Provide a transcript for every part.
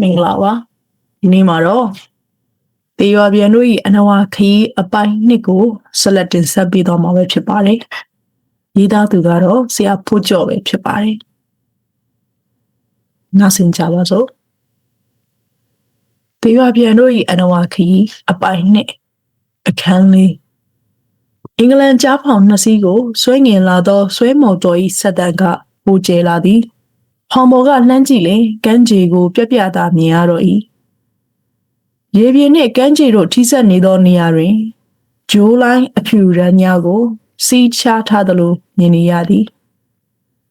မင်္ဂလာပါဒီနေ့မှာတော့တေရွာပြန်တို့၏အနဝါခီးအပိုင်းနှစ်ကိုဆက်လက်တင်ဆက်ပေးသွားမှာပဲဖြစ်ပါတယ်ရေးသားသူကတော့ဆရာဖိုးကျော်ပဲဖြစ်ပါတယ်နားဆင်ကြပါစို့တေရွာပြန်တို့၏အနဝါခီးအပိုင်းနှစ်အခန်းလေးအင်္ဂလန်ကြားဖောင်နှစ်စီးကိုဆွဲငင်လာသောဆွဲမော်တော်၏ဆက်တန်ကပူကျဲလာသည် ဟောင်မော်ကလှမ်းကြည့်လေကမ်းခြေကို ပြက်ပြတာမြင်ရတော့၏ရေပြင်းနှင့်ကမ်းခြေတို့ထိစပ်နေသောနေရာတွင်ဂျိုးလိုင်းအဖြူရန်များကို စီးချထားသလိုမြင်နေရသည်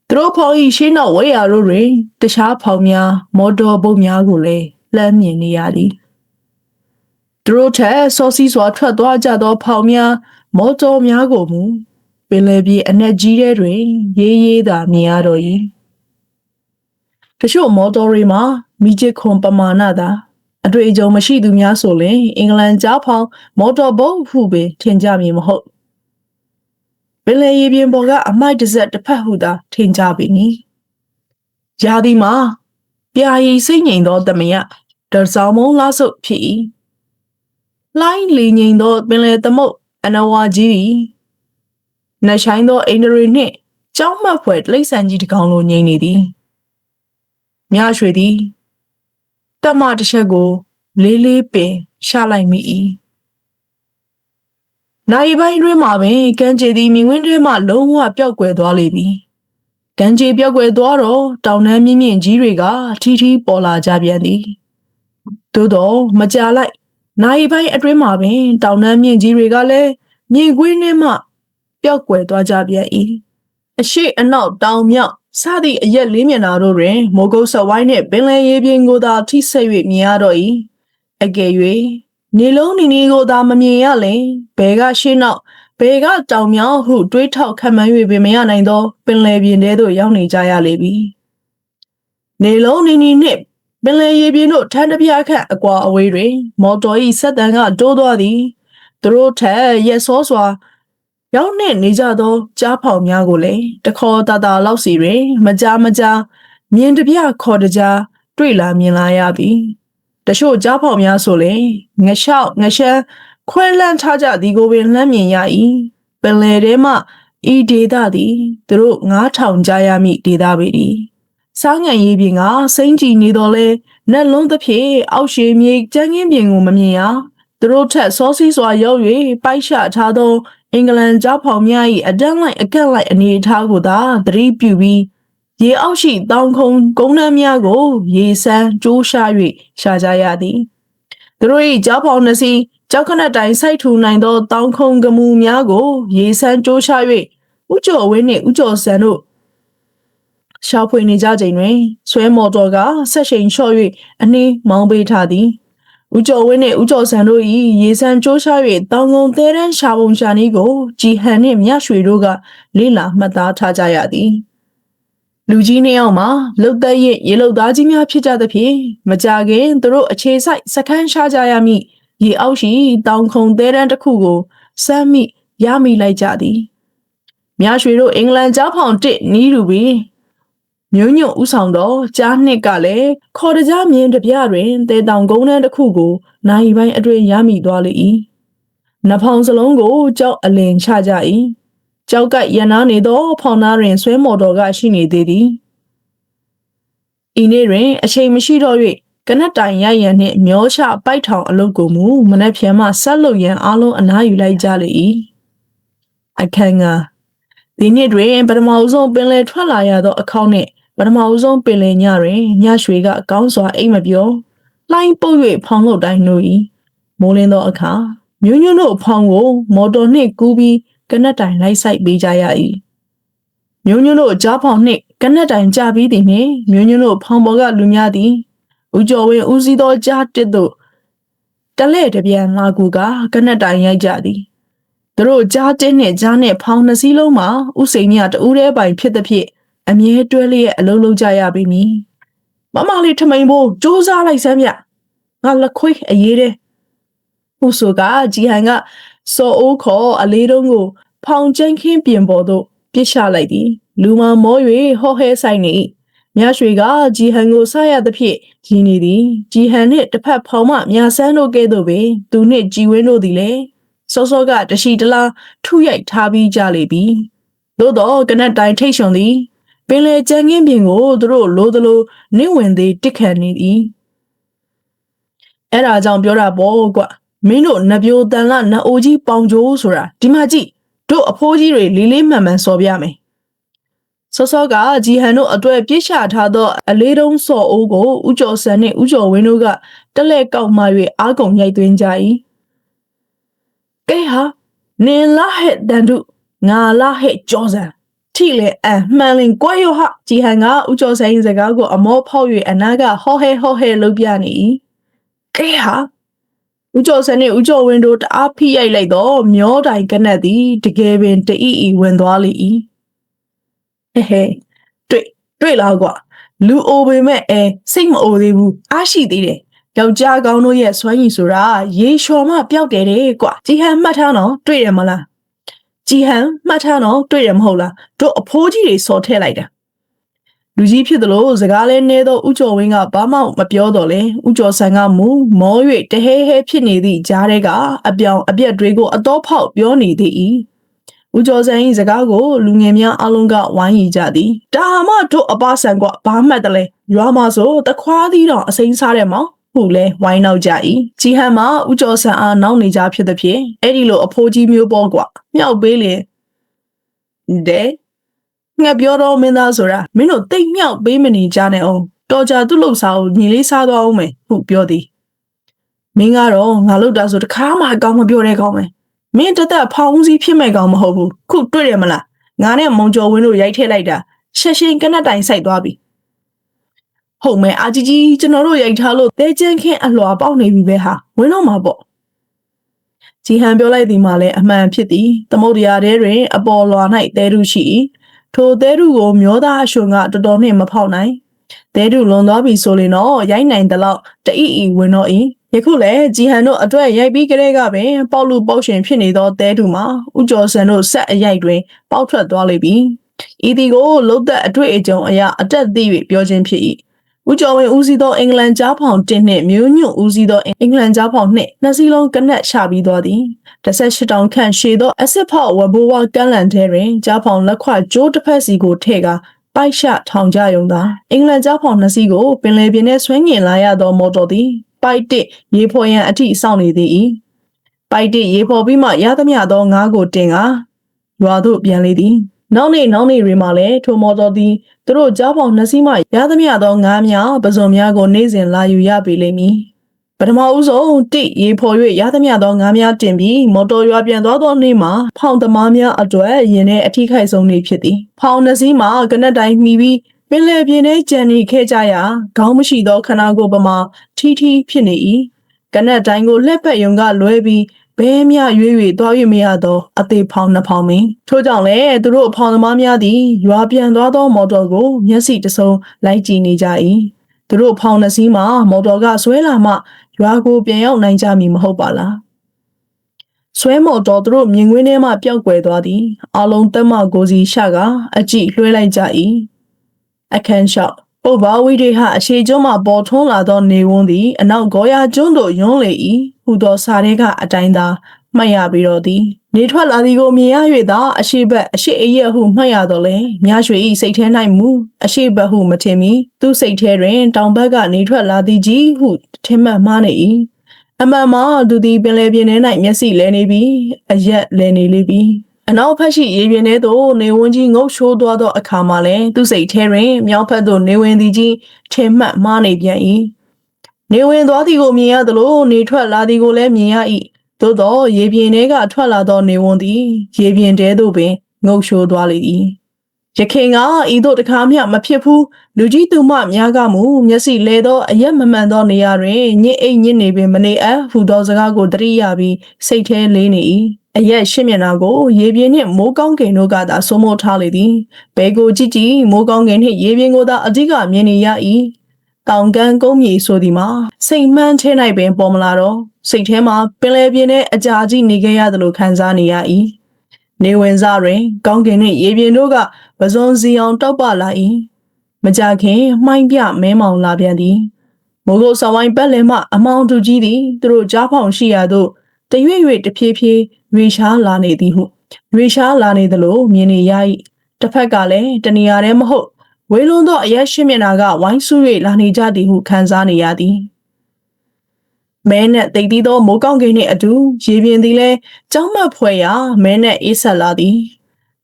သူတို့ဖောင်၏ရှေးနောက်ဝဲရာတို့တွင်တခြားဖောင်များမော်တော်ဘုတ်များကိုလည်းလှမ်းမြင်နေရသည်သူတို့ထက်စောစီးစွာထွက်သွားကြသောဖောင်များမော်တော်များကိုမူပင်လယ်ပြေအနက်ကြီးထဲတွင် ရေးရေးသာမြင်ရတော့၏ တချို့မော်တော်တွေမှာမိချစ်ခွန်ပမာဏသာအတွေ့အကြုံမရှိသူများဆိုရင်အင်္ဂလန်ကြားဖောင်မော်တော်ဘုတ်ဟုပင်ထင်ကြမည်မဟုတ်ပင်လယ်ရေပြင်ပေါ်ကအမိုက်တစ်စက်တစ်ဖက်ဟုသာထင်ကြပေနီရာသီမှာပြာရည်စိတ်ငြိမ်သောတမယဒဆောင်မုံလားဆုပ်ဖြစ်၏လိုင်းလီငြိမ်သောပင်လယ်သမုတ်အနဝါကြီးသည်နှဆိုင်သောအိန္ဒြေနှင့်ကြောင်းမှတ်ဖွယ်တိရစ္ဆာန်ကြီးတစ်ကောင်လိုငြိမ်နေသည် မြရွှေသည်တမတစ်ချက်ကို လေးလေးပင်ရှာလိုက်မိ၏နိုင်ပိုင်းတွင်မှပင်ကမ်းခြေသည်မြင်ကွင်းထဲမှလုံးဝပျောက်ကွယ်သွားလေပြီကမ်းခြေပျောက်ကွယ်သွားတော့တောင်တန်းမြင့်မြင့်ကြီးတွေကထီထီပေါ်လာကြပြန်သည်သို့တော့မကြာလိုက်နိုင်ပိုင်းအတွင်းမှာပင်တောင်တန်းမြင့်ကြီးတွေကလည်းမြင်ကွင်းထဲမှပျောက်ကွယ်သွားကြပြန်၏အရှိအနောက်တောင်မြောက် စသည့်အရက်လေးမျက်နှာတို့တွင်မိုးကုတ်ဆက်ဝိုင်းနှင့်ပင်လယ်ရေပြင်ကိုသာထိဆက်၍မြင်ရတော့၏အကယ်၍နေလုံးနီနီကိုသာမမြင်ရလင်ဘယ်ကရှေ့နောက်ဘယ်ကတောင်မြောက်ဟုတွေးထောက်ခံမှန်း၍ပင်မရနိုင်သောပင်လယ်ပြင်ထဲသို့ရောက်နေကြရလေပြီနေလုံးနီနီနှင့်ပင်လယ်ရေပြင်တို့ထန်းတပြားခန့်အကွာအဝေးတွင် မော်တော်၏ဆက်တန်ကတိုးသွားသည်သူတို့ထက်ရက်စောစွာ ရောက်နှင့်နေကြသောကြားဖောင်များကိုလည်းတခေါ်တာတာလောက်စီတွင် မကြာမကြာမြင်တပြခေါ်တကြားတွေ့လာမြင်လာရပြီတချို့ကြားဖောင်များဆိုလည်းငလျှောက်ငရှမ်းခွဲလန်းထားကြသည်ကိုပင်လှမ်းမြင်ရ၏ပင်လယ်ထဲမှဤဒေသသည်သူတို့9000ကြားရမည့်ဒေသပေသည်စားငံရေးပြင်ကစိမ့်ကြည်နေတော်လဲနက်လုံးတစ်ဖြည့်အောက်ရှိမြေကျန်းကင်းပြင်ကိုမမြင်ရသူတို့ထက်စောစီးစွာရောက်၍ပိုက်ရှထားသော အင်္ဂလန်ကြားဖောင်များ၏အတန်းလိုက်အကန့်လိုက်အနေအထားကိုသာသတိပြုပြီးရေအောက်ရှိတောင်ခုံကုန်းနှမ်းများကို ရေဆန်းကြိုးရှာ၍ရှာကြရသည်သူတို့၏ကြားဖောင်နှစီကြောက်ခနက်တိုင်းစိုက်ထူနိုင်သောတောင်ခုံကမူများကို ရေဆန်းကြိုးရှာ၍ဥကျော်ဝင်းနှင့်ဥကျော်စံတို့ရှာဖွေနေကြချိန်တွင်ဆွဲမော်တော်ကဆက်ရှိန်လျှော့၍အနှင်းမောင်းပေးထားသည် ဦးကျော်ဝင်းနှင့်ဦးကျော်စံတို့၏ရေစံကြိုးရှား၍တောင်ကုန်သေးတန်းရှာပုံရှာနည်းကိုကြည်ဟန်နှင့်မြရွှေတို့ကလေ့လာမှတ်သားထားကြရသည်လူကြီးနှစ်ယောက်မှာလုတ်သက်ရင်ရေလုတ်သားကြီးများဖြစ်ကြသဖြင့်မကြခင်သူတို့အခြေဆိုင်စခန်းရှားကြရမည်ရေအောက်ရှိတောင်ခုံသေးတန်းတစ်ခုကိုစမ်းမိရမိလိုက်ကြသည်မြရွှေတို့အင်္ဂလန်ကြားဖောင်တစ်နီးလူပြီး မျိုးညွန့်ဥဆောင်သောကြားနှစ်ကလည်းခေါ်တကြားမြင်းတပြတွင်တဲတောင်ကုန်းတန်းတစ်ခုကိုနိုင်ပိုင်းအတွင်ရမိသွားလေ၏နဖောင်စလုံးကိုကြောက်အလင်ချကြ၏ကြောက်ကရနာနေသောဖောင်သားတွင်ဆွဲမော်တော်ကရှိနေသေးသည်ဤနေ့တွင်အချိန်မရှိတော့၍ကနက်တိုင်ရရန်နှင့်မျောချပိုက်ထောင်အလုပ်ကိုမူမနက်ဖြန်မှဆက်လုပ်ရန်အားလုံးအနားယူလိုက်ကြလေ၏အခန်းကဒီနေ့တွင်ပထမဆုံးပင်လယ်ထွက်လာရသောအခေါက်နှင့် ပထမဦးဆုံးပင်လယ်ညတွင်ညရွှေကကောင်းစွာအိမ်မပြောလှိုင်းပုတ်၍ဖောင်လို့တိုင်းလို့၏မိုးလင်းသောအခါမြို့ညွန့်တို့ဖောင်ကို မော်တော်နှင့်ကူးပြီးကနက်တိုင်လိုက်ဆိုင်ပေးကြရ၏မြို့ညွန့်တို့ကြားဖောင်နှင့်ကနက်တိုင်ကြပြီးသည်နှင့်မြို့ညွန့်တို့ဖောင်ပေါ်ကလူများသည်ဦးကျော်ဝင်းဦးစီးသောကြားတစ်တို့တလဲ့တပြန်လာကူကကနက်တိုင်ရိုက်ကြသည်သူတို့ကြားတင်းနဲ့ကြားနဲ့ဖောင်နှစ်စီးလုံးမှာဥစိန်မြတူးတဲ့ပိုင်ဖြစ်သဖြင့် အမြဲတွဲလျက်အလုံးလုံးကြရပြီမည်မမလေးထမိန်ဖို့စူးစားလိုက်စမ်းမြငါလက်ခွေးအရေးတဲ့ဟိုဆိုကဂျီဟန်ကစောအိုးခေါ်အလေးတုံးကို ဖောင်ကျန်းခင်းပြင်ပေါ်သို့ပြစ်ချလိုက်သည် လူမမော၍ဟောဟဲဆိုင်နေမြမြရွှေကဂျီဟန်ကိုဆရသဖြင့်ရင်းနေသည်ဂျီဟန်နှင့်တစ်ဖက်ဖောင်မမြဆန်းတို့ကဲ့သို့ပင်သူနှင့်ကြည်ဝင်းတို့သည်လည်းစောစောကတရှိတလားထုရိုက်ထားပြီးကြလေပြီသို့တော့ကနက်တိုင်းထိတ်ရှင်သည် ပင်လေကြမ်းကင်းပြင်ကိုသူတို့လိုသလိုနင့်ဝင်သေးတစ်ခံနေသည်အဲ့ဒါကြောင့်ပြောတာပေါ့ကွမင်းတို့နပြိုတန်လနအိုကြီးပေါင်ကြိုးဆိုတာဒီမှာကြည့်တို့အဖိုးကြီးတွေလေးလေးမှန်မှန်စော်ပြမယ်စောစောကဂျီဟန်တို့အတွေ့ပြစ်ချထားသောအလေးတုံးစော်အိုးကိုဥကျော်ဆန်နှင့်ဥကျော်ဝင်းတို့ကတက်လက်ကောက်မှ၍အားကုန်ရိုက်သွင်းကြ၏ကဲဟာနင်လာဟဲ့တန်တုငါလာဟဲ့ကျော်စံ ထိလေအမှန်လင်ကွက်ရောဟာဂျီဟန်ကဥကျော်ဆန်စကားကိုအမောဖောက်၍အနာကဟောဟဲဟောဟဲလုပ်ပြနေ၏ကဲဟာဦးကျော်စံနှင့်ဦးကျော်ဝင်းတို့တအားဖိရိုက်လိုက်တော့မျောတိုင်ကနက်သည်တကယ်ပင်တအီအီဝင်သွားလေ၏ဟဲဟဲတွေ့တွေ့လားကွာလူအိုပေမဲ့အဲစိတ်မအိုသေးဘူးအားရှိသေးတယ်ယောက်ျားကောင်းတို့ရဲ့စွမ်းရည်ဆိုတာရေလျှော်မှပျောက်တယ်တဲ့ကွာကြည်ဟန်မှတ်ထားနော်တွေ့တယ်မလား ကြည်ဟန်မှတ်ထားနော်တွေ့တယ်မဟုတ်လားတို့အဖိုးကြီးတွေစော်ထည့်လိုက်တာလူကြီးဖြစ်သလိုစကားလဲနဲတော့ဥကျော်ဝင်းကဘာမှမပြောတော့လဲဥကျော်ဆန်ကမူမော၍တဟဲဟဲဖြစ်နေသည့်ကြားထဲကအပြောင်အပြက်တွေကိုအတော့ဖောက်ပြောနေသည်၏ဥကျော်ဆန်၏စကားကိုလူငယ်များအလုံးကဝိုင်းရီကြသည်ဒါမှတို့အပဆန်ကဘာမှတ်တယ်လဲရွာမှာဆိုတခွားသီးတော့အစိမ်းစားတယ်မောင် ဟုလဲဝိုင်းနောက်ကြ၏ကြီးဟန်မှာဥကျော်ဆန်အားနောက်နေကြဖြစ်သည်ဖြင့်အဲ့ဒီလိုအဖိုးကြီးမျိုးပေါ့ကွာမြောက်ပေးလေတဲ့ငါပြောတော့မင်းသားဆိုတာမင်းတို့တိတ်မြောက်ပေးမနေကြနဲ့အောင်တော်ကြသူ့လှုပ်စားကိုညီလေးစားသွားအောင်မယ်ဟုပြောသည်မင်းကတော့ငါလှုပ်တာဆိုတခါမှအကောင်းမပြောတဲ့ကောင်းမယ်မင်းတသက်ဖောင်းစည်းဖြစ်မဲ့ကောင်မဟုတ်ဘူးခုတွေ့တယ်မလားငါနဲ့မုံကျော်ဝင်းတို့ရိုက်ထည့်လိုက်တာရှက်ရှင်းကနက်တိုင်ဆိုင်သွားပြီ ဟုတ်မယ်အာကြီးကြီးကျွန်တော်တို့ရိုက်ထားလို့တဲကျန်းခင်းအလွာပေါက်နေပြီပဲဟာဝင်းတော့မှာပေါ့ဂျီဟန်ပြောလိုက်သည်မှာလည်းအမှန်ဖြစ်သည်သမုတ်တရားထဲတွင် အပေါ်လွာ၌တဲရုရှိ၏ထိုသဲတုကိုမျောသားအရှင်ကတော်တော်နှင့်မဖောက်နိုင်သဲတုလွန်သွားပြီဆိုရင်တော့ရိုက်နိုင်တဲ့လောက်တအီအီဝင်တော့၏ယခုလည်းဂျီဟန်တို့အတွက်ရိုက်ပြီးကြတဲ့ကပင်ပေါက်လူပေါက်ရှင်ဖြစ်နေသောသဲတုမှာဥကျော်စံတို့ဆက်အရိုက်တွင် ပေါက်ထွက်သွားလိမ့်ပြီဤဒီကိုလုတ်သက်အတွေ့အကြုံအရာအတက်သိ၍ပြောခြင်းဖြစ်၏ ဦးကျော်ဝင်းဦးစီးသောအင်္ဂလန်ကြားဖောင်1နှင့်မျိုးညွန့်ဦးစီးသောအင်္ဂလန်ကြားဖောင်2နှစ်စီလုံးကနက်ချပြီးသွားသည်18တောင်ခန့်ရှည်သောအစစ်ဖောက်ဝဘိုးဝကန်းလန်ထဲတွင်ကြားဖောင်လက်ခွကျိုးတစ်ဖက်စီကိုထည့်ကာပိုက်ရှထောင်ကြယုံသာအင်္ဂလန်ကြားဖောင်နှစ်စီးကိုပင်လယ်ပြင်ထဲဆွဲငင်လာရသောမော်တော်သည်ပိုက်တစ်ရေဖော်ရန်အထိစောင့်နေသည်ပိုက်တစ်ရေဖော်ပြီးမှရသမျှသောငါးကိုတင်ကာရွာသို့ပြန်လေသည် နောက်နေ့နောက်နေ့တွေမှာလည်းထိုမော်တော်သည်သူတို့ကြားပေါင်နှစ်စီးမှရသမျှသောငါးများပဇွန်များကိုနေ့စဉ်လာယူရပေလိမ့်မည်ပထမဦးဆုံးတိရေဖော်၍ရသမျှသောငါးများတင်ပြီးမော်တော်ရွာပြန်သွားသောနေ့မှာဖောင်သမားများအတွက်ရင်ထဲအထိခိုက်ဆုံးနေ့ဖြစ်သည်ဖောင်နှစ်စီးမှာကနက်တိုင်းမှီပြီးပင်လယ်ပြင်ထဲကြံနေခဲ့ကြရာခေါင်းမရှိသောခန္ဓာကိုယ်ပမာထီထီဖြစ်နေ၏ကနက်တိုင်းကိုလှက်ပက်ယုံကလွဲပြီး ဘဲမြရွေ့၍သွား၍မရသောအသေးဖောင်နှစ်ဖောင်ပင်ထို့ကြောင့်လည်းသူတို့အဖောင်သမားများသည်ရွာပြန်သွားသောမော်တော်ကိုမျက်စိတစုံလိုက်ကြည့်နေကြ၏သူတို့ဖောင်နှစ်စီးမှာမော်တော်ကဆွဲလာမှရွာကိုပြန်ရောက်နိုင်ကြမည်မဟုတ်ပါလားဆွဲမော်တော်သူတို့မြင်ကွင်းထဲမှပျောက်ကွယ်သွားသည်အလုံးတက်မကိုစီရှကအကြည့်လွှဲလိုက်ကြ၏အခန်းလျှောက် ပုပ်ဘာဝိဒေဟအရှိကျွန်းမှပေါ်ထွန်းလာသောနေဝန်းသည်အနောက်ဂောယာကျွန်းသို့ယွန်းလေ၏ဟူသောစာရဲကအတိုင်းသာမှတ်ရပြီးတော့သည်နေထွက်လာသည်ကိုမြင်ရ၍သာအရှိဘက်အရှိအရက်ဟုမှတ်ရတော့လေမြရွှေ၏စိတ်ထဲ၌မူအရှိဘက်ဟုမထင်မီသူ့စိတ်ထဲတွင်တောင်ဘက်ကနေထွက်လာသည်ကြီးဟုထင်မှတ်မှားနေ၏အမှန်မှာသူသည်ပင်လယ်ပြင်ထဲ၌မျက်စိလဲနေပြီးအရက်လဲနေလေပြီ အနောက်ဖက်ရှိရေပြင်ထဲသို့နေဝင်ကြီးငုတ်ရှိုးသွားသောအခါမှာလည်းသူ့စိတ်ထဲတွင်မြောက်ဖက်သို့နေဝင်သည်ကြီးထင်မှတ်မှားနေပြန်၏နေဝင်သွားသည်ကိုမြင်ရသလိုနေထွက်လာသည်ကိုလည်းမြင်ရ၏သို့သောရေပြင်ထဲကထွက်လာသောနေဝင်သည်ရေပြင်ထဲသို့ပင်ငုတ်ရှိုးသွားလေ၏ ရခင်ကဤသို့တကားမျှမဖြစ်ဘူးလူကြီးသူမများကမူမျက်စိလဲသောအရက်မမှန်သောနေရာတွင်ညစ်အိတ်ညစ်နေပင်မနေအပ်ဟူသောစကားကိုတရိယာပြီးစိတ်ထဲလေးနေ၏အရက်ရှင်းမျက်နှာကိုရေပြင်းနှင့်မိုးကောင်းကင်တို့ကသာစိုးမိုးထားလေသည်ဘဲကိုကြည့်ကြည့်မိုးကောင်းကင်နှင့်ရေပြင်းကိုသာအဓိကမြင်နေရ၏တောင်ကန်းကုန်းမြေဆိုသည်မှာစိတ်မှန်းထဲ၌ပင်ပေါ်မလာတော့စိတ်ထဲမှာပင်လယ်ပြင်ထဲအကြာကြီးနေခဲ့ရသလိုခံစားနေရ၏ နေဝင်စားတွင် ကောင်းကင်နှင့်ရေပြင်တို့ကပဇွန်စီအောင်တောက်ပလာ၏မကြခင်မှိုင်းပြမဲမောင်လာပြန်သည်မိုးကုတ်ဆောင်ဝိုင်းပတ်လည်မှအမောင်သူကြီးသည်သူတို့ကြားဖောင်ရှိရာသို့တရွေ့ရွေ့တဖြည်းဖြည်းရွေရှားလာနေသည်ဟုရွေရှားလာနေသလိုမြင်နေရ၏တစ်ဖက်ကလည်းတနေရာတည်းမဟုတ်ဝေလုံးသောအရက်ရှိမျက်နာကဝိုင်းဆူ၍လာနေကြသည်ဟုခံစားနေရသည် မဲနဲ့တိတ်သီးသောမိုးကောင်းကင်နှင့်အတူရေပြင်သည်လည်းကြောင်းမတ်ဖွဲရာမဲနဲ့အေးဆက်လာသည်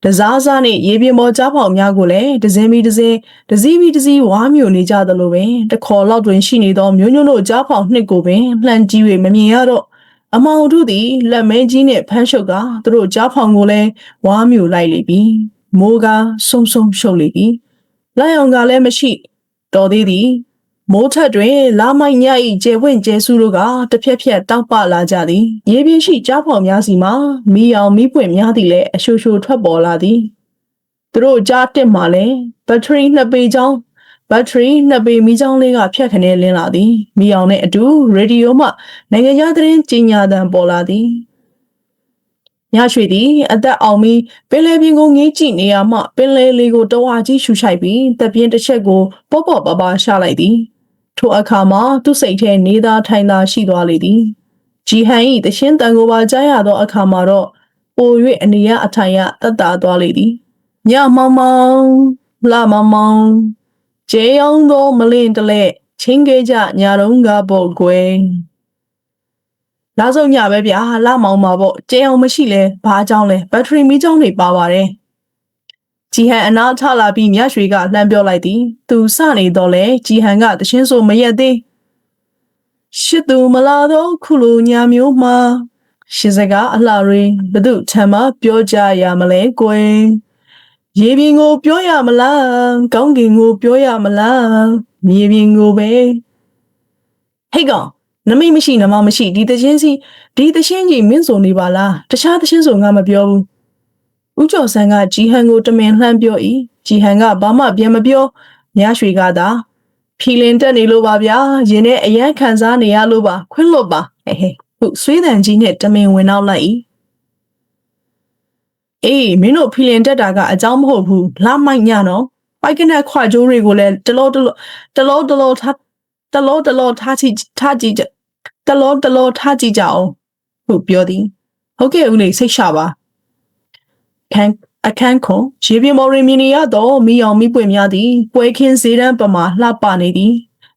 တစားစားနှင့်ရေပြင်ပေါ်ကြားဖောင်များကိုလည်းတစင်းပြီးတစင်းတစည်းပြီးတစည်းဝါမျိုးနေကြသလိုပင်တခေါ်လောက်တွင်ရှိနေသောမျိုးညွန့်တို့ကြားဖောင်နှစ်ကိုပင်လှန်ကြည့်၍မမြင်ရတော့အမောင်တို့သည်လက်မဲကြီးနှင့်ဖမ်းရှုပ်ကသူတို့ကြားဖောင်ကိုလည်းဝါမျိုးလိုက်လေပြီမိုးကဆုံဆုံရှုပ်လေပြီလိုက်အောင်ကလည်းမရှိတော်သေးသည် မိုးထက်တွင်လာမိုက်ည၏ကျဲဝင့်ကျဲစုတို့ကတဖြက်ဖြက်တောက်ပလာကြသည်ရေပြင်းရှိကြားဖော်များစီမှာမီအောင်မီးပွင့်များသည်လည်းအရှိုရှိုထွက်ပေါ်လာသည်သူတို့ကြားတက်မှလည်းဘက်ထရီနှစ်ပေချောင်းဘက်ထရီနှစ်ပေမီးချောင်းလေးကဖြတ်ခနဲလင်းလာသည်မီအောင်နဲ့အတူရေဒီယိုမှနိုင်ငံခြားသတင်းကြီးညာသံပေါ်လာသည်ညရွှေသည်အသက်အောင်ပြီးပင်လယ်ပြင်ကိုငေးကြည့်နေရမှပင်လယ်လေးကိုတဝါကြီးရှူရှိုက်ပြီးတပ်ပြင်းတစ်ချက်ကိုပေါ့ပေါ့ပါပါရှာလိုက်သည် ထိုအခါမှာသူ့စိတ်ထဲနေသာထိုင်သာရှိသွားလေသည်ဂျီဟန်၏တရှင်းတန်ကိုပါကြားရသောအခါမှာတော့ပို၍အနေရအထိုင်ရတက်တာသွားလေသည်ညမောင်မောင်လာမောင်မောင်ကျေအောင်သောမလင်းတလဲချင်းခဲ့ကြညာတော့ကပေါ့ကွယ်လာဆုံးညပဲဗျာလာမောင်ပါပေါ့ကျေအောင်မရှိလဲဘာကြောင်းလဲဘက်ထရီမီးကြောင်းတွေပါပါတယ် ဂျီဟန်အနာထလာပြီးမြတ်ရွှေကလှမ်းပြောလိုက်သည်သူစနေတော့လေဂျီဟန်ကတရှင်းဆိုမရက်သေးရှစ်သူမလာတော့ခုလိုညာမျိုးမှာရှင်စကားအလှရင်းဘသူထမ်းမပြောကြရမလဲကွယ်ရေပြင်ကိုပြောရမလားကောင်းကင်ကိုပြောရမလားမြေပြင်ကိုပဲဟေ့ကောင်နမိတ်မရှိနမမရှိဒီတချင်းစီဒီတချင်းကြီးမင်းစုံနေပါလားတခြားတချင်းစုံငါမပြောဘူး ဦးကျော်ဆန်းကဂျီဟန်ကိုတမင်လှမ်းပြော၏ဂျီဟန်ကဘာမှပြန်မပြောမြရွှေကသာဖီလင်တက်နေလို့ပါဗျာရင်ထဲအရန်ခံစားနေရလို့ပါခွင့်လွတ်ပါဟဲ့ဟဲ့ခုဆွေးတန်ကြီးနဲ့တမင်ဝင်နောက်လိုက်၏အေးမင်းတို့ဖီလင်တက်တာကအကြောင်းမဟုတ်ဘူးလာမိုက်ညနော်ပိုက်ကနက်ခွာကြိုးတွေကိုလည်းတလောတလောတလောတလောထားတလောတလောထားချီထားကြည့်တလောတလောထားကြည့်ကြအောင်ဟုတ်ပြောသည်ဟုတ်ကဲ့ဦးလေးစိတ်ချပါ ခန်းအခန်းခုံရေပြမော်ရီမီနီရတော့မိအောင်မိပွင့်များသည်ပွဲခင်းဈေးတန်းပမာလှပနေသည်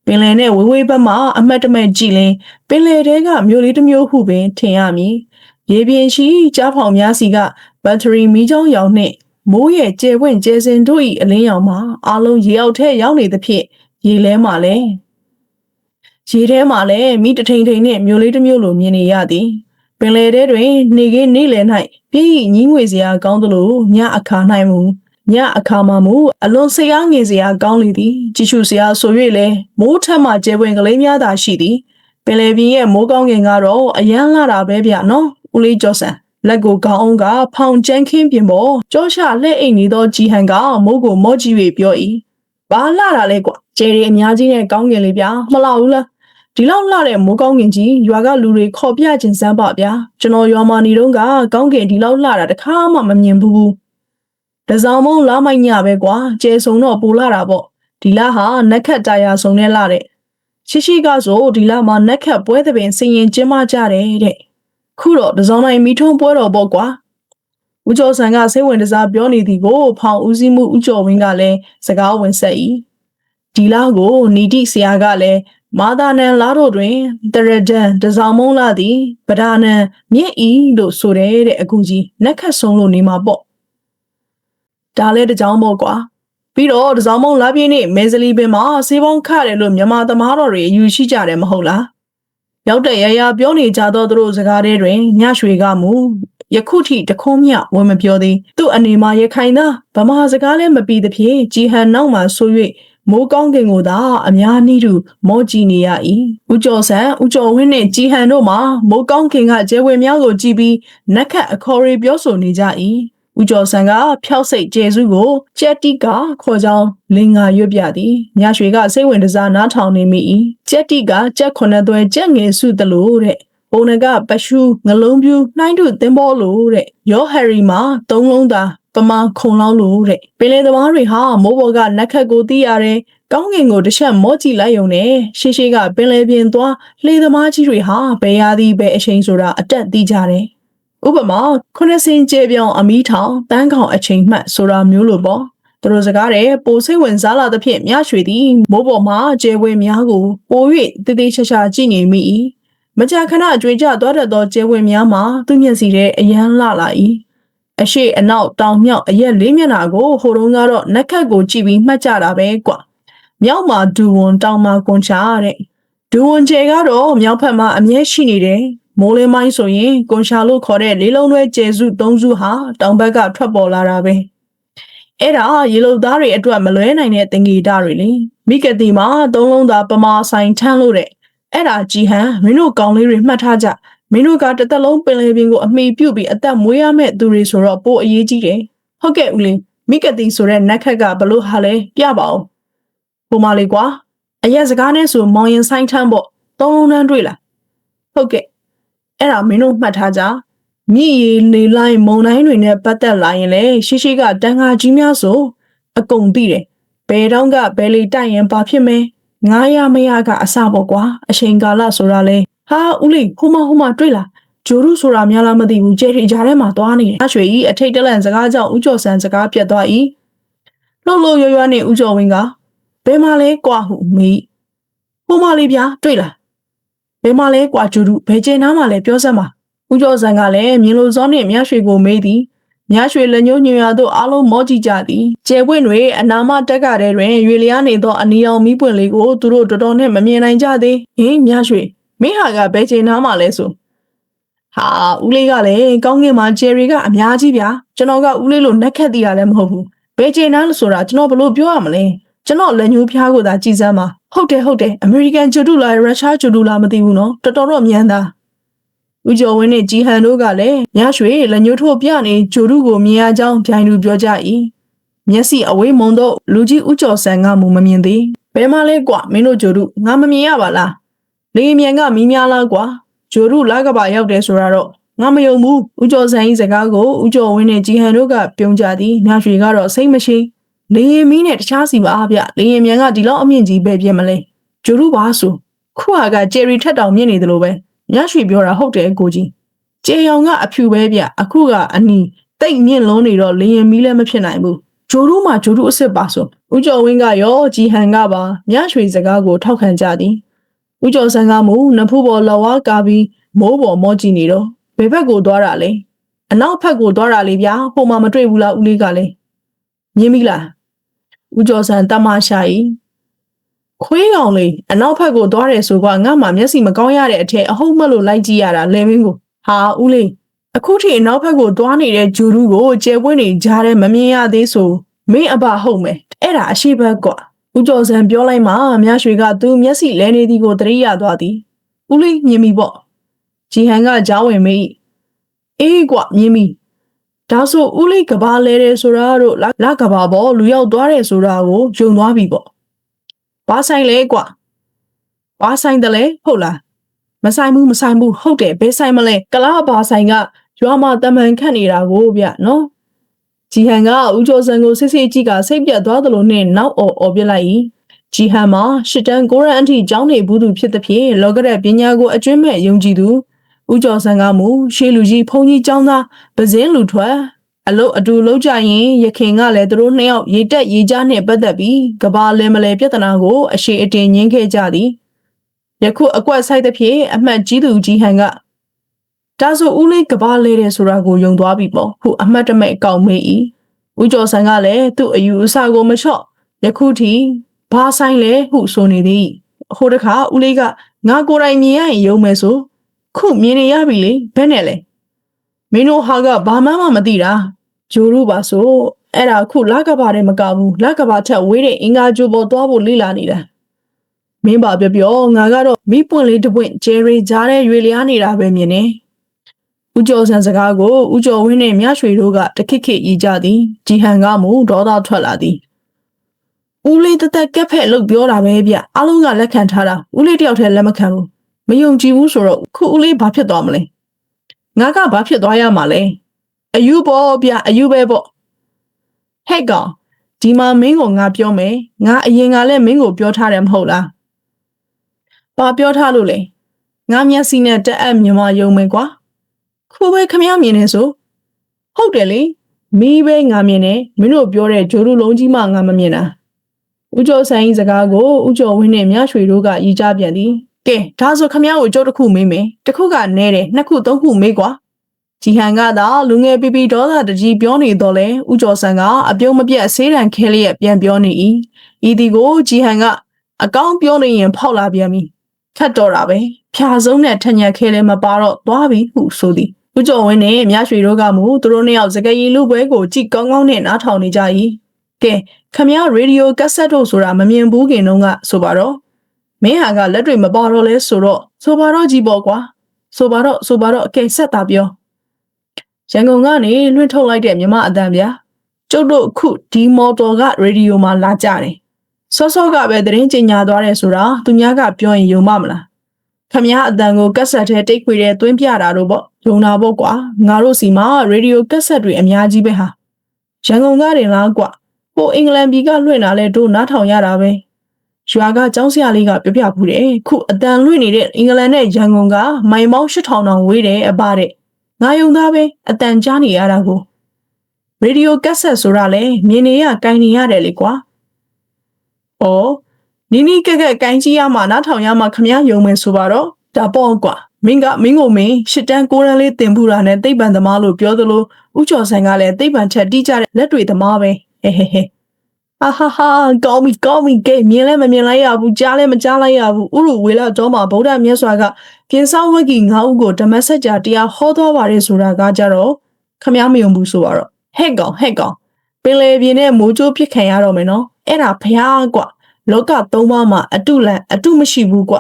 ပင်လယ်နဲ့ဝေးဝေးဘက်မှအမတ်တမဲ့ကြည်လင်ပင်လယ်တဲကမြို့လေးတစ်မျိုးဟုပင်ထင်ရမည်ရေပြင်ရှိကြားဖောင်များစီကဘက်ထရီမီးချောင်းရောင်နှင့်မိုးရဲ့ကျဲဝင့်ကျဲစင်တို့၏အလင်းရောင်မှာအလုံးရေအောက်ထဲရောက်နေသဖြင့်ရေလဲမှလည်းရေထဲမှာလည်းမိတထိန်ထိန်နဲ့မြို့လေးတစ်မျိုးလိုမြင်နေရသည် ပင်လယ်ထဲတွင်နေကင်းနေလယ်၌ပြည့်ညင်းငွေစရာကောင်းသလိုညအခါ၌မူညအခါမှာမူအလွန်စိတ်အားငယ်စရာကောင်းလေသည်ကြည့်ရှုစရာဆို၍လေမိုးထက်မှကျဲပွင့်ကလေးများသာရှိသည်ပင်လယ်ပြင်ရဲ့မိုးကောင်းကင်ကတော့အရန်လာတာပဲဗျနော်ဦးလေးကျော်ဆန်လက်ကိုကောင်းအောင်ကဖောင်ကျန်းခင်းပြင်ပေါ်ကြောရှလှဲ့အိမ်နေသောကြည်ဟန်ကမိုးကိုမော့ကြည့်၍ပြော၏ဘာလာတာလဲကွာကျဲရီအများကြီးနဲ့ကောင်းကင်လေးဗျာမလာဘူးလား ဒီလောက်လှတဲ့မိုးကောင်းကင်ကြီးရွာကလူတွေခေါ်ပြခြင်းစမ်းပါဗျာကျွန်တော်ရွာမှာနေတော့ကကောင်းကင်ဒီလောက်လှတာတခါမှမမြင်ဘူးတစောင်းမုံလာမိုက်ညပဲကွာကျဲဆုံတော့ပူလာတာပေါ့ဒီလဟာနက်ခတ်တာယာဆုံနဲ့လှတဲ့ရှိရှိကဆိုဒီလမှာနက်ခတ်ပွဲသပင်စင်ရင်ကျင်းမကြတယ်တဲ့ခုတော့တစောင်းတိုင်းမိထုံးပွဲတော်ပေါ့ကွာဦးကျော်ဆန်ကစိတ်ဝင်စားပြောနေသည်ကိုဖောင်ဦးစီးမှုဦးကျော်ဝင်းကလည်းစကားဝင်ဆက်၏ဒီလားကိုနီတိဆရာကလည်း မာသာနန်လာတို့တွင်တရဒန်တစောင်းမုံလာသည်ဗဒါနန်မြင့်ဤလို့ဆိုတဲ့တဲ့အကူကြီးနက်ခတ်ဆုံးလို့နေမှာပေါ့ဒါလည်းတကြောင်ပေါ့ကွာပြီးတော့တစောင်းမုံလာပြင်းနေမဲဇလီပင်မှာဆေးပေါင်းခတယ်လို့မြန်မာသမားတော်တွေအယူရှိကြတယ်မဟုတ်လားရောက်တဲ့ရရပြောနေကြသောသူတို့စကားတွေတွင်ညရွှေကမူယခုထိတခုံးမြဝင်မပြောသည်သူ့အနေမှာရခိုင်သားဗမာစကားလည်းမပြီးသဖြင့်ကြည်ဟန်နောက်မှဆို၍ မိုးကောင်းကင်ကိုသာအများနည်းတူမောကြည့်နေရ၏ဦးကျော်ဆန်းဦးကျော်ဝင်းနှင့်ကြည်ဟန်တို့မှာမိုးကောင်းကင်ကကျဲဝဲများကိုကြည့်ပြီးနက်ခတ်အခေါ်ရီပြောဆိုနေကြ၏ဦးကျော်ဆန်းကဖျောက်စိတ်ကျဲစုကိုကြက်တိကခေါ်ကြောင်းလင်္ကာရွတ်ပြသည်ညရွှေကစိတ်ဝင်စားနားထောင်နေမိ၏ကြက်တိကကြက်ခုနှစ်သွဲကြက်ငယ်စုသလိုတဲ့။ပုံနကပရှူငလုံးပြူနှိုင်းတို့သင်္ဘောလိုတဲ့။ယောဟယ်ရီမှာသုံးလုံးသာ ပမာခုံလောက်လို့တဲ့ပင်လယ်သမားတွေဟာမိုးပေါ်ကနက်ခတ်ကိုတီးရတယ်ကောင်းကင်ကိုတစ်ချက်မော့ကြည့်လိုက်ုံနဲ့ရှေးရှေးကပင်လယ်ပြင်သွားလှေသမားကြီးတွေဟာဘယ်ရာသီဘယ်အချိန်ဆိုတာအတက်သိကြတယ်ဥပမာခုနှစ်စင်ကျေပြောင်အမီးထောင်တန်းကောင်အချိန်မှတ်ဆိုတာမျိုးလိုပေါ့သူတို့စကားတဲ့ပိုစိတ်ဝင်စားလာသဖြင့်မြရွှေသည်မိုးပေါ်မှာကျဲဝဲများကိုပို၍တည်တည်ချာချာကြည့်နေမိ၏မကြာခဏကြွေကြသွားတတ်သောကျဲဝဲများမှာသူ့မျက်စီထဲအယမ်းလှလာ၏ အရှိအနောက်တောင်မြောက်အရက်လေးမျက်နှာကိုဟိုတုန်းကတော့နက်ခတ်ကိုကြည့်ပြီးမှတ်ကြတာပဲကွာမြောက်မှာဒူဝန်တောင်မှာကွန်ချာတဲ့ဒူဝန်ကျဲကတော့မြောက်ဖက်မှာအမြဲရှိနေတယ်မိုးလင်းပိုင်းဆိုရင်ကွန်ရှာလို့ခေါ်တဲ့လေးလုံးတွဲကျဲစု၃စုဟာတောင်ဘက်ကထွက်ပေါ်လာတာပဲအဲ့ဒါရေလုံသားတွေအတွက်မလွဲနိုင်တဲ့တင်ဂီတာတွေလေမိကတိမှာသုံးလုံးသာပမာဆိုင်ထမ်းလို့တဲ့အဲ့ဒါကြည်ဟန်မင်းတို့ကောင်လေးတွေမှတ်ထားကြ မင်းတို့ကတစ်သက်လုံးပင်လယ်ပြင်ကိုအမိပြုတ်ပြီးအသက်မွေးရမယ့်သူတွေဆိုတော့ပိုအရေးကြီးတယ်ဟုတ်ကဲ့ဦးလေးမိကတိဆိုတဲ့နက်ခက်ကဘလို့ဟာလဲပြပါဦးဟိုမလေးကွာအရက်စကားနဲ့ဆိုမောင်ရင်ဆိုင်ထမ်းပေါ့သုံးလုံးတန်းတွေ့လားဟုတ်ကဲ့အဲ့ဒါမင်းတို့မှတ်ထားကြမြည်ရည်လေလိုက်မုံတိုင်းတွေနဲ့ပတ်သက်လာရင်လေရှိရှိကတန်ခါကြီးများဆိုအကုန်သိတယ်ဘယ်တော့ကဘယ်လေတိုက်ရင်ဘာဖြစ်မဲငားရမရကအစပေါ့ကွာအချိန်ကာလဆိုတာလေ ဟာဦးလေးဟိုမဟိုမတွေ့လားဂျိုရုဆိုတာများလားမသိဘူးကျဲရီကြားထဲမှာသွားနေတယ်အရွှေကြီးအထိတ်တလန့်စကားကြောင့်ဦးကျော်ဆန်းစကားပြတ်သွား၏လှုပ်လို့ရွရွနဲ့ဦးကျော်ဝင်းကဘယ်မှာလဲကွာဟုမေးဟိုမလေးဗျာတွေ့လားဘယ်မှာလဲကွာဂျိုရုဘယ်ကျင်းနားမှာလဲပြောစမ်းပါဦးကျော်ဆန်းကလည်းမြင်လို့စောနဲ့မြရွှေကိုမေးသည်မြရွှေလက်ညှိုးညွှန်ရသို့အားလုံးမောကြည့်ကြသည်ကျဲပွင့်တွေအနာမတက်ကတဲ့တွင်ရွေလျားနေသောအနီအောင်မီးပွင့်လေးကိုသူတို့တော်တော်နဲ့မမြင်နိုင်ကြသေးဟင်းမြရွှေ မင်းဟာကဘယ်ချိန်နားမှာလဲဆိုဟာဦးလေးကလည်းကောင်းကင်မှာဂျယ်ရီကအများကြီးဗျာကျွန်တော်ကဦးလေးလိုနက်ခက်တည်ရလည်းမဟုတ်ဘူးဘယ်ချိန်နားလို့ဆိုတာကျွန်တော်ဘလို့ပြောရမလဲကျွန်တော်လက်ညှိုးဖျားကိုသာကြည်စမ်းပါဟုတ်တယ်ဟုတ်တယ်အမေရိကန်ဂျူတူလားရုရှားဂျူတူလားမသိဘူးနော်တော်တော်တော့မြန်သားဦးကျော်ဝင်းနဲ့ជីဟန်တို့ကလည်းညရွှေလက်ညှိုးထိုးပြနေဂျိုတုကိုမြင်ရကြောင်းဗျိုင်လူပြောကြ၏မျက်စိအဝေးမုံတော့လူကြီးဦးကျော်ဆန်ကမူမမြင်သေးဘယ်မှလဲကွာမင်းတို့ဂျိုတုငါမမြင်ရပါလား လေမြန်ကမီးများလားကွာဂျိုတုလာကပါရောက်တယ်ဆိုတာတော့ငါမယုံဘူးဦးကျော်ဆန်၏စကားကိုဦးကျော်ဝင်းနဲ့ជីဟန်တို့ကပြုံးကြသည်ညရွှေကတော့စိတ်မရှိလေရင်မီးနဲ့တခြားစီပါဗျလေရင်မြန်ကဒီလောက်အမြင့်ကြီးပဲပြည့်မလဲဂျိုတုပါဆိုခုဟာကဂျယ်ရီထက်တောင်မြင့်နေတယ်လို့ပဲညရွှေပြောတာဟုတ်တယ်ကိုကြီးကျေယောင်ကအဖြူပဲဗျအခုကအနီတိတ်မြင့်လုံးနေတော့လင်းရင်မီးလည်းမဖြစ်နိုင်ဘူးဂျိုတို့မှဂျိုတို့အစ်စ်ပါဆိုဦးကျော်ဝင်းကရောជីဟန်ကပါညရွှေစကားကိုထောက်ခံကြသည် ဦးကျော်ဆန်းကမူနဖူးပေါ်လော်ဝါကာပြီးမိုးပေါ်မော့ကြည့်နေတော့ဘယ်ဘက်ကိုသွားတာလဲအနောက်ဘက်ကိုသွားတာလေဗျာဟိုမှာမတွေ့ဘူးလားဦးလေးကလည်းမြင်ပြီလားဦးကျော်ဆန်းတမရှာ၏ခွေးကောင်လေးအနောက်ဘက်ကိုသွားတယ်ဆိုတော့ငါမှမျက်စိမကောင်းရတဲ့အထက်အဟုတ်မလို့လိုက်ကြည့်ရတာလဲမင်းကိုဟာဦးလေးအခုထိအနောက်ဘက်ကိုသွားနေတဲ့ဂျူရူကိုကျဲပွင့်နေကြားတယ်မမြင်ရသေးဆိုမင်းအဘဟုတ်မယ်အဲ့ဒါအရှိဘက်ကွာ ဦးကျော်စံပြောလိုက်မှမြရွှေကသူ့မျက်စိလဲနေသည်ကိုသတိရသွားသည်ဦးလေးမြင်ပြီပေါ့ဂျီဟန်ကကြားဝင်မေးအေးကွာမြင်ပြီဒါဆိုဦးလေးကဘာလဲတယ်ဆိုတာတို့လကဘာပေါ်လူရောက်သွားတယ်ဆိုတာကိုယုံသွားပြီပေါ့ဘာဆိုင်လဲကွာဘာဆိုင်တယ်လဲဟုတ်လားမဆိုင်ဘူးမဆိုင်ဘူးဟုတ်တယ်ဘယ်ဆိုင်မလဲကလားဘာဆိုင်ကရွာမှာတမန်ခတ်နေတာကိုဗျနော် ဂျီဟန်ကဦးကျော်စံကိုစစ်စစ်ကြည့်ကစိတ်ပြတ်သွားသလိုနဲ့နောက်အော်အော်ပြလိုက်၏ဂျီဟန်မှာရှစ်တန်းကိုရန်အထိကျောင်းနေဘူးသူဖြစ်သဖြင့်လောကရက်ပညာကိုအကျွမ်းမဲ့ယုံကြည်သူဦးကျော်စံကမူရှေးလူကြီးဖုန်ကြီးကျောင်းသားပဇင်းလူထွက်အလုတ်အတူလုံးကြရင်ရခင်ကလည်းသူတို့နှစ်ယောက်ရေတက်ရေကြားနဲ့ပတ်သက်ပြီးကဘာလဲမလဲပြဿနာကိုအရှိအတင်ညင်းခဲ့ကြသည်ယခုအကွက်ဆိုင်သဖြင့်အမှတ်ကြီးသူကြီးဟန်က ဒါဆိုဦးလေးကဘာလဲတယ်ဆိုတာကိုယုံသွားပြီပေါ့ခုအမှတ်တမဲ့အကောင်မေး၏ဦးကျော်ဆန်ကလည်းသူ့အယူအဆကိုမလျှော့ယခုထိဘာဆိုင်လဲဟုဆိုနေသည်ဟိုတခါဦးလေးကငါကိုယ်တိုင်မြင်ရရင်ယုံမယ်ဆိုခုမြင်နေရပြီလေဘယ်နဲ့လဲမင်းတို့ဟာကဘာမှမမသိတာဂျိုရုပါဆိုအဲ့ဒါခုလကဘာတဲ့မကဘူးလကဘာထက်ဝေးတဲ့အင်္ဂါဂျိုပေါ်သွားဖို့လေ့လာနေတာမင်းပါပြောပြောငါကတော့မိပွင့်လေးတစ်ပွင့်ဂျယ်ရီကြားတဲ့ရွေလျားနေတာပဲမြင်နေ ဦးကျော်ဆန်စကားကိုဦးကျော်ဝင်းနဲ့မြရွှေတို့ကတခစ်ခစ်ရီကြသည်ဂျီဟန်ကမူဒေါသထွက်လာသည်ဦးလေးတသက်ကက်ဖက်လို့ပြောတာပဲဗျအလုံးကလက်ခံထားတာဦးလေးတယောက်တည်းလက်မခံဘူးမယုံကြည်ဘူးဆိုတော့ခုဦးလေးဘာဖြစ်သွားမလဲငါကဘာဖြစ်သွားရမှာလဲအယူပေါ့ဗျအယူပဲပေါ့ဟဲ့ကောင်ဒီမှာမင်းကိုငါပြောမယ်ငါအရင်ကလည်းမင်းကိုပြောထားတယ်မဟုတ်လားဘာပြောထားလို့လဲငါမျက်စိနဲ့တက်အပ်မြင်မယုံမယ်ကွာ ခိုးပဲခမရမြင်နေဆိုဟုတ်တယ်လေမီးပဲငါမြင်တယ်မင်းတို့ပြောတဲ့ဂျိုလူလုံးကြီးမှငါမမြင်တာဦးကျော်ဆိုင်စကားကိုဦးကျော်ဝင်းနဲ့မြရွှေတို့ကရီကြပြန်သည်ကဲဒါဆိုခမရကိုကြိုးတစ်ခုမေးမယ်တစ်ခုကနဲတယ်နှစ်ခုသုံးခုမေးကွာဂျီဟန်ကသာလူငယ်ပီပီဒေါသတကြီးပြောနေတော့လဲဥကျော်ဆန်ကအပြုံးမပြတ်ဆေးတံခဲလျက်ပြန်ပြောနေ၏ဤဒီကိုဂျီဟန်ကအကောင်းပြောနေရင်ဖောက်လာပြန်ပြီခတ်တော့တာပဲဖြာဆုံးနဲ့ထညက်ခဲလဲမပါတော့သွားပြီဟုဆိုသည် ဥကျော်ဝင်းနဲ့မြရွှေတို့ကမူသူတို့နှစ်ယောက်စကရီလူပွဲကိုကြည်ကောင်းကောင်းနဲ့နားထောင်နေကြ၏ကဲခမရရေဒီယိုကက်ဆက်တို့ဆိုတာမမြင်ဘူးခင်တုန်းကဆိုပါတော့မင်းဟာကလက်တွေမပေါ်တော့လဲဆိုတော့ဆိုပါတော့ကြီးပေါ့ကွာဆိုပါတော့ဆိုပါတော့အကဲဆက်တာပြောရန်ကုန်ကနေလွှင့်ထုတ်လိုက်တဲ့မြမအတန်ဗျာကျုပ်တို့အခုဒီမော်တော်ကရေဒီယိုမှာလာကြတယ်စောစောကပဲသတင်းကြေညာသွားတယ်ဆိုတာသူများကပြောရင်ယုံမမလား ခမည်းအတန်ကိုကက်ဆက်ထဲတိတ်ခွေတဲ့သွင်းပြတာတို့ပေါ့ယုံတာပေါ့ကွာငါတို့စီမှာရေဒီယိုကက်ဆက်တွေအများကြီးပဲဟာရန်ကုန်ကတင်လားကွာဟိုအင်္ဂလန်ပြည်ကလွှင့်တာလဲတို့နားထောင်ရတာပဲရွာကကျောင်းဆရာလေးကပြပြဖူးတယ်ခုအတန်လွှင့်နေတဲ့အင်္ဂလန်နဲ့ရန်ကုန်ကမိုင်ပေါင်း8000တောင်ဝေးတယ်အပတဲ့ငါယုံသားပဲအတန်ကြားနေရတာကိုရေဒီယိုကက်ဆက်ဆိုတာလေမြင်နေရကင်နေရတယ်လေကွာ။အော် နီနီကက်ကက်ကင်ကြီးရမှာနားထောင်ရမှာခမရယုံမယ်ဆိုပါတော့ဒါပေါ့ကွာမင်းကမင်းကိုမင်းရှစ်တန်းကိုရန်လေးတင်ပူတာနဲ့သိပ္ပံသမားလို့ပြောသလိုဥကျော်ဆိုင်ကလည်းသိပ္ပံချက်တိကျတဲ့လက်တွေသမားပဲဟဲဟဲဟဲအာဟာဟာကောင်းပြီကောင်းပြီကဲမြင်လဲမမြင်လိုက်ရဘူးကြားလဲမကြားလိုက်ရဘူးဥရဝေလာတော်မှာဗုဒ္ဓမြတ်စွာကပြင်ဆောင်ဝဂီငါးဦးကိုဓမ္မစကြာတရားဟောသွားပါတယ်ဆိုတာကကြတော့ခမ ्या မယုံဘူးဆိုတော့ဟဲ့ကောင်ဟဲ့ကောင်ပင်လေပြင်းနဲ့မိုးကြိုးပြစ်ခံရတော့မယ်နော်အဲ့ဒါဖះကွ လောကသုံးပါးမှာအတုလန်အတုမရှိဘူးကွ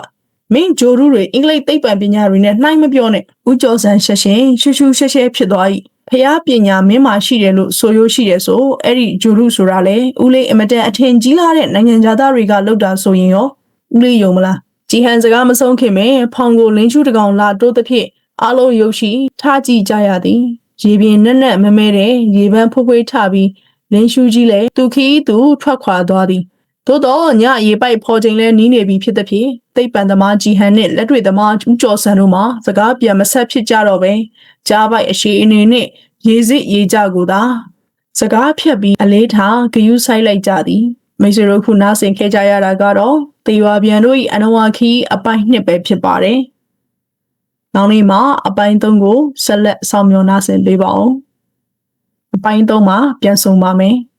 မင်းဂျိုရုတွေအင်္ဂလိပ်သိပ္ပံပညာတွေနဲ့နှိုင်းမပြောနဲ့ဦးကျော်စံရှက်ရှင်ရှူရှူရှဲရှဲဖြစ်သွား၏ဖះပညာမင်းမှာရှိတယ်လို့ဆိုရိုးရှိတယ်ဆိုအဲ့ဒီဂျိုရုဆိုတာလေဦးလေးအမတန်အထင်ကြီးလာတဲ့နိုင်ငံသားတွေကလောက်တာဆိုရင်ရောဦးလေးယုံမလားကြည်ဟန်စကားမဆုံးခင်မဲ့ဖောင်ကိုလင်းချူတကောင်လာတိုးသဖြင့်အလုံးရုပ်ရှိထားကြည့်ကြရသည်ရေပြင်နက်နက်မမဲတဲ့ရေပန်းဖွေးဖွေးထပြီးလင်းရှူကြီးလည်းသူခီးသူထွက်ခွာသွားသည် သို့တော့ညရေပိုက်ဖော်ချိန်လဲနီးနေပြီဖြစ်သဖြင့်သိပ်ပန်သမားကြည်ဟန်နှင့်လက်တွေသမားဦးကျော်စံတို့မှစကားပြန်မဆက်ဖြစ်ကြတော့ပဲကြားပိုက်အရှိအနေနဲ့ရေစစ်ရေကြကိုသာစကားဖြတ်ပြီးအလေးထားဂယုဆိုင်လိုက်ကြသည်မိတ်ဆွေတို့ခုနားဆင်ခဲ့ကြရတာကတော့တေဝါပြန်တို့၏အနဝခီအပိုင်းနှစ်ပဲဖြစ်ပါတယ်။နောက်နေ့မှာအပိုင်းသုံးကိုဆက်လက်ဆောင်မျှော်နာဆင်ပေးပါအောင်။အပိုင်းသုံးမှာပြန်ဆုံပါမယ်။